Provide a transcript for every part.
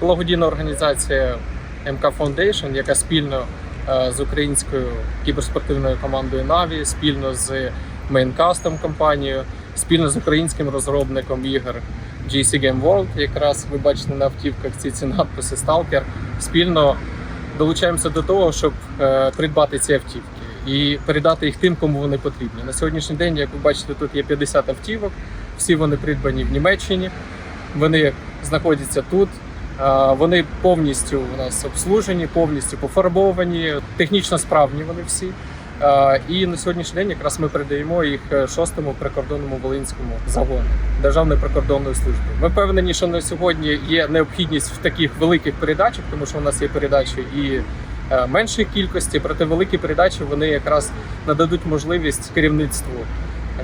благодійна організація МК Foundation, яка спільно е, з українською кіберспортивною командою Na'Vi, спільно з Maincastom компанією, спільно з українським розробником ігор GC Game World, якраз ви бачите на автівках ці ці надписи Stalker, спільно долучаємося до того, щоб е, придбати ці автівки і передати їх тим, кому вони потрібні. На сьогоднішній день, як ви бачите, тут є 50 автівок. Всі вони придбані в Німеччині. Вони знаходяться тут. Вони повністю у нас обслужені, повністю пофарбовані, технічно справні вони всі. І на сьогоднішній день якраз ми передаємо їх е, шостому прикордонному волинському загону Державної прикордонної служби. Ми впевнені, що на сьогодні є необхідність в таких великих передачах, тому що у нас є передачі і е, меншої кількості, проте великі передачі вони якраз нададуть можливість керівництву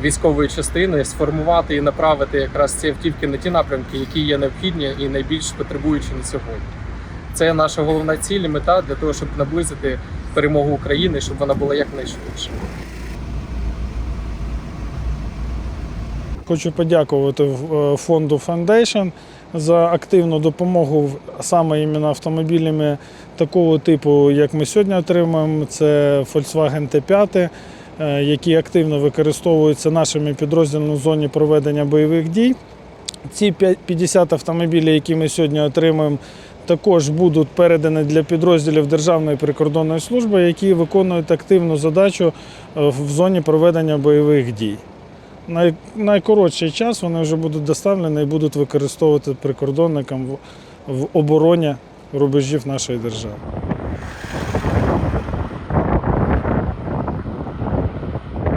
військової частини сформувати і направити якраз ці автівки на ті напрямки, які є необхідні і найбільш потребуючі на сьогодні. Це наша головна ціль і мета для того, щоб наблизити перемогу України, щоб вона була якнайшвидше. Хочу подякувати е, фонду Foundation за активну допомогу саме іменно автомобілями такого типу, як ми сьогодні отримуємо. Це Volkswagen T5, е, які активно використовуються нашими підрозділами в зоні проведення бойових дій. Ці п'ять- 50 автомобілів, які ми сьогодні отримуємо, також будуть передані для підрозділів Державної прикордонної служби, які виконують активну задачу е, в зоні проведення бойових дій. Най, найкоротший час вони вже будуть доставлені і будуть використовувати прикордонникам в обороні рубежів нашої держави.